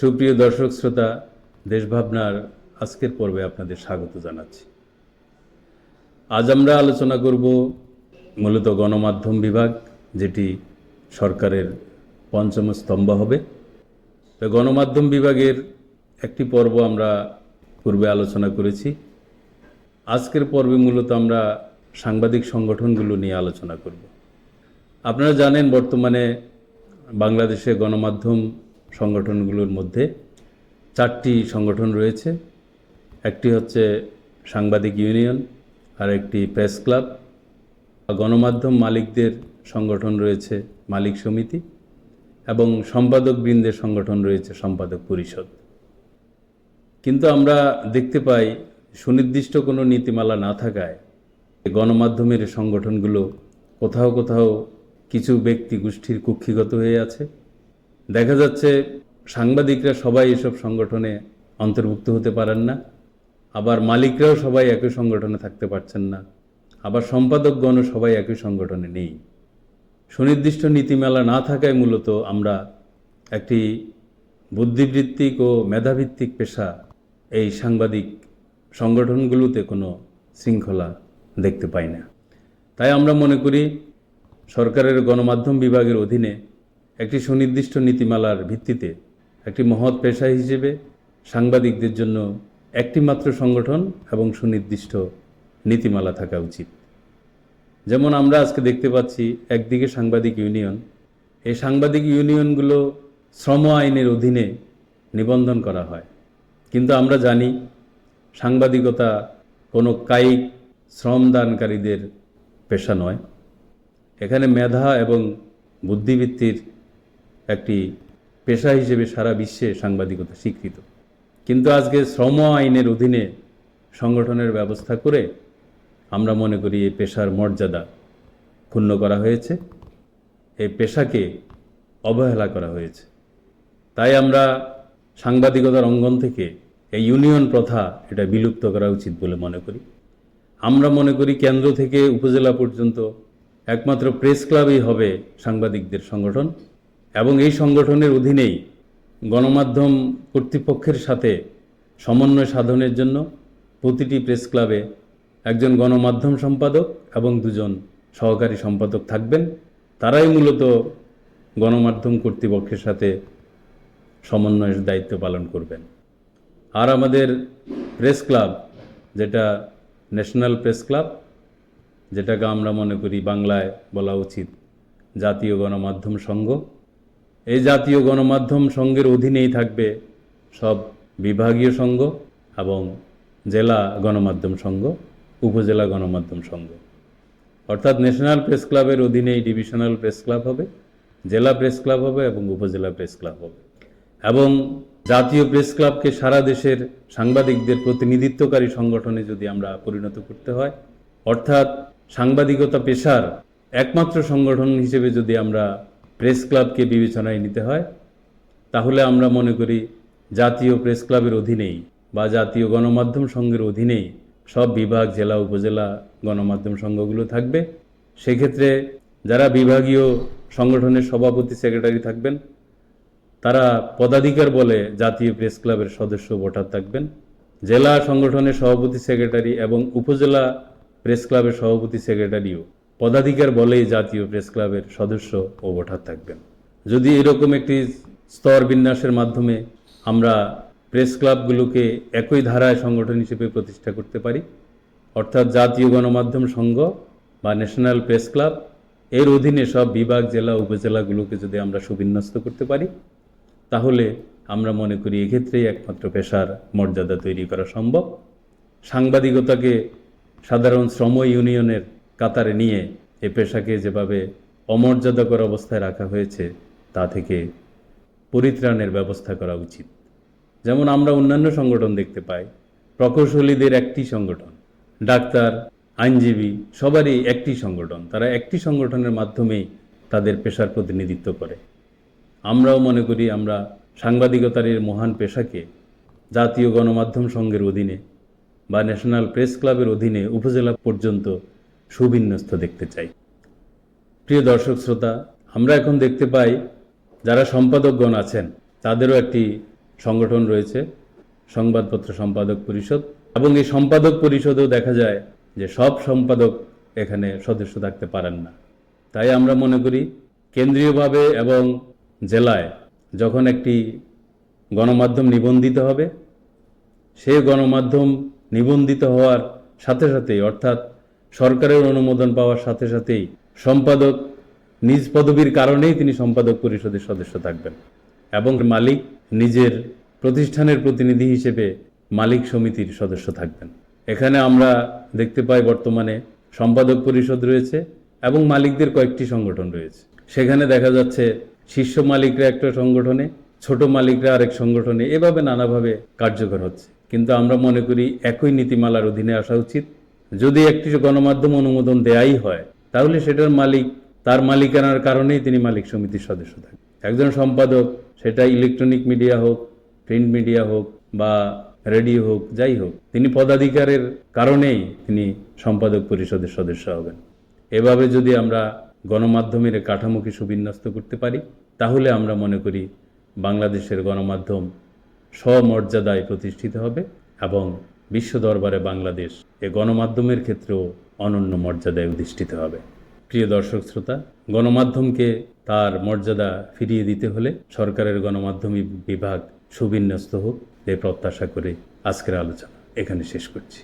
সুপ্রিয় দর্শক শ্রোতা, দেশভাবনার আজকের পর্বে আপনাদের স্বাগত জানাচ্ছি। আজ আমরা আলোচনা করব মূলত গণমাধ্যম বিভাগ, যেটি সরকারের পঞ্চম স্তম্ভ হবে। তো গণমাধ্যম বিভাগের একটি পর্ব আমরা পূর্বে আলোচনা করেছি। আজকের পর্বে মূলত আমরা সাংবাদিক সংগঠনগুলো নিয়ে আলোচনা করব। আপনারা জানেন বর্তমানে বাংলাদেশে গণমাধ্যম সংগঠনগুলোর মধ্যে চারটি সংগঠন রয়েছে। একটি হচ্ছে সাংবাদিক ইউনিয়ন আর একটি প্রেস ক্লাব গণমাধ্যম মালিকদের সংগঠন রয়েছে মালিক সমিতি, এবং সম্পাদক বৃন্দের সংগঠন রয়েছে সম্পাদক পরিষদ। কিন্তু আমরা দেখতে পাই, সুনির্দিষ্ট কোনো নীতিমালা না থাকায় গণমাধ্যমের সংগঠনগুলো কোথাও কোথাও কিছু ব্যক্তি গোষ্ঠীর কুক্ষিগত হয়ে আছে। দেখা যাচ্ছে সাংবাদিকরা সবাই এসব সংগঠনে অন্তর্ভুক্ত হতে পারেন না। আবার মালিকরাও সবাই একই সংগঠনে থাকতে পারছেন না। আবার সম্পাদকগণও সবাই একই সংগঠনে নেই। সুনির্দিষ্ট নীতিমালা না থাকায় মূলত আমরা একটি বুদ্ধিবৃত্তিক ও মেধাভিত্তিক পেশা এই সাংবাদিক সংগঠনগুলোতে কোনো শৃঙ্খলা দেখতে পাই না। তাই আমরা মনে করি সরকারের গণমাধ্যম বিভাগের অধীনে একটি সুনির্দিষ্ট নীতিমালার ভিত্তিতে একটি মহৎ পেশা হিসেবে সাংবাদিকদের জন্য একটি মাত্র সংগঠন এবং সুনির্দিষ্ট নীতিমালা থাকা উচিত। যেমন আমরা আজকে দেখতে পাচ্ছি, একদিকে সাংবাদিক ইউনিয়ন। এই সাংবাদিক ইউনিয়নগুলো শ্রম আইনের অধীনে নিবন্ধন করা হয়। কিন্তু আমরা জানি, সাংবাদিকতা কোনো কায়িক শ্রমদানকারীদের পেশা নয়। এখানে মেধা এবং বুদ্ধিবৃত্তির একটি পেশা হিসেবে সারা বিশ্বে সাংবাদিকতা স্বীকৃত। কিন্তু আজকে শ্রম আইনের অধীনে সংগঠনের ব্যবস্থা করে আমরা মনে করি এই পেশার মর্যাদা ক্ষুণ্ণ করা হয়েছে, এই পেশাকে অবহেলা করা হয়েছে। তাই আমরা সাংবাদিকতার অঙ্গন থেকে এই ইউনিয়ন প্রথা এটা বিলুপ্ত করা উচিত বলে মনে করি। আমরা মনে করি কেন্দ্র থেকে উপজেলা পর্যন্ত একমাত্র প্রেস ক্লাবই হবে সাংবাদিকদের সংগঠন। এবং এই সংগঠনের অধীনেই গণমাধ্যম কর্তৃপক্ষের সাথে সমন্বয় সাধনের জন্য প্রতিটি প্রেস ক্লাবে একজন গণমাধ্যম সম্পাদক এবং দুজন সহকারী সম্পাদক থাকবেন। তারাই মূলত গণমাধ্যম কর্তৃপক্ষের সাথে সমন্বয়ের দায়িত্ব পালন করবেন। আর আমাদের প্রেস ক্লাব, যেটা ন্যাশনাল প্রেস ক্লাব, যেটাকে আমরা মনে করি বাংলায় বলা উচিত জাতীয় গণমাধ্যম সংঘ এই জাতীয় গণমাধ্যম সংঘের অধীনেই থাকবে সব বিভাগীয় সংঘ এবং জেলা গণমাধ্যম সংঘ, উপজেলা গণমাধ্যম সংঘ। অর্থাৎ ন্যাশনাল প্রেস ক্লাবের অধীনেই ডিভিশনাল প্রেস ক্লাব হবে, জেলা প্রেস ক্লাব হবে এবং উপজেলা প্রেস ক্লাব হবে। এবং জাতীয় প্রেস ক্লাবকে সারা দেশের সাংবাদিকদের প্রতিনিধিত্বকারী সংগঠনে যদি আমরা পরিণত করতে হয়, অর্থাৎ সাংবাদিকতা পেশার একমাত্র সংগঠন হিসেবে যদি আমরা প্রেস ক্লাবকে বিবেচনায় নিতে হয়। তাহলে আমরা মনে করি জাতীয় প্রেস ক্লাবের অধীনেই বা জাতীয় গণমাধ্যম সংঘের অধীনেই সব বিভাগ, জেলা, উপজেলা গণমাধ্যম সংঘগুলো থাকবে। সেক্ষেত্রে যারা বিভাগীয় সংগঠনের সভাপতি, সেক্রেটারি থাকবেন, তারা পদাধিকার বলে জাতীয় প্রেস ক্লাবের সদস্য, ভোটার থাকবেন। জেলা সংগঠনের সভাপতি, সেক্রেটারি এবং উপজেলা প্রেস ক্লাবের সভাপতি, সেক্রেটারিও। পদাধিকার বলেই জাতীয় প্রেস ক্লাবের সদস্য ও ভোটার থাকবেন। যদি এরকম একটি স্তর বিন্যাসের মাধ্যমে আমরা প্রেস ক্লাবগুলোকে একই ধারায় সংগঠন হিসেবে প্রতিষ্ঠা করতে পারি, অর্থাৎ জাতীয় গণমাধ্যম সংঘ বা ন্যাশনাল প্রেস ক্লাব, এর অধীনে সব বিভাগ, জেলা, উপজেলাগুলোকে যদি আমরা সুবিন্যস্ত করতে পারি, তাহলে আমরা মনে করি এক্ষেত্রেই একমাত্র পেশার মর্যাদা তৈরি করা সম্ভব। সাংবাদিকতাকে সাধারণ শ্রম ইউনিয়নের কাতারে নিয়ে এ পেশাকে যেভাবে অমর্যাদাকর অবস্থায় রাখা হয়েছে, তা থেকে পরিত্রাণের ব্যবস্থা করা উচিত। যেমন আমরা অন্যান্য সংগঠন দেখতে পাই, প্রকৌশলীদের একটি সংগঠন, ডাক্তার, আইনজীবী, সবারই একটি সংগঠন, তারা একটি সংগঠনের মাধ্যমেই তাদের পেশার প্রতিনিধিত্ব করে। আমরাও মনে করি আমরা সাংবাদিকতার এর মহান পেশাকে জাতীয় গণমাধ্যম সংঘের অধীনে বা ন্যাশনাল প্রেস ক্লাবের অধীনে উপজেলা পর্যন্ত সুবিন্যস্ত দেখতে চাই। প্রিয় দর্শক শ্রোতা, আমরা এখন দেখতে পাই যারা সম্পাদকগণ আছেন, তাদেরও একটি সংগঠন রয়েছে, সংবাদপত্র সম্পাদক পরিষদ। এবং এই সম্পাদক পরিষদেও দেখা যায় যে সব সম্পাদক এখানে সদস্য থাকতে পারেন না। তাই আমরা মনে করি, কেন্দ্রীয়ভাবে এবং জেলায় যখন একটি গণমাধ্যম নিবন্ধিত হবে, সেই গণমাধ্যম নিবন্ধিত হওয়ার সাথে সাথেই, অর্থাৎ সরকারের অনুমোদন পাওয়ার সাথে সাথেই সম্পাদক নিজ পদবীর কারণেই তিনি সম্পাদক পরিষদের সদস্য থাকবেন এবং মালিক নিজের প্রতিষ্ঠানের প্রতিনিধি হিসেবে মালিক সমিতির সদস্য থাকবেন। এখানে আমরা দেখতে পাই বর্তমানে সম্পাদক পরিষদ রয়েছে এবং মালিকদের কয়েকটি সংগঠন রয়েছে। সেখানে দেখা যাচ্ছে শীর্ষ মালিকরা একটা সংগঠনে, ছোট মালিকরা আরেক সংগঠনে, এভাবে নানাভাবে কার্যকর হচ্ছে। কিন্তু আমরা মনে করি একই নীতিমালার অধীনে আসা উচিত। যদি একটি গণমাধ্যম অনুমোদন দেয়াই হয়, তাহলে সেটার মালিক, তার মালিকানার কারণেই তিনি মালিক সমিতির সদস্য থাকেন। একজন সম্পাদক, সেটা ইলেকট্রনিক মিডিয়া হোক, প্রিন্ট মিডিয়া হোক বা রেডিও হোক, যাই হোক, তিনি পদাধিকারের কারণেই তিনি সম্পাদক পরিষদের সদস্য হবেন। এভাবে যদি আমরা গণমাধ্যমের কাঠামোকে সুবিন্যস্ত করতে পারি, তাহলে আমরা মনে করি বাংলাদেশের গণমাধ্যম স্বমর্যাদায় প্রতিষ্ঠিত হবে এবং বিশ্ব দরবারে বাংলাদেশ এ গণমাধ্যমের ক্ষেত্রেও অনন্য মর্যাদায় অধিষ্ঠিত হবে। প্রিয় দর্শক শ্রোতা, গণমাধ্যমকে তার মর্যাদা ফিরিয়ে দিতে হলে সরকারের গণমাধ্যম বিভাগ সুবিন্যস্ত হোক এ প্রত্যাশা করে আজকের আলোচনা এখানে শেষ করছি।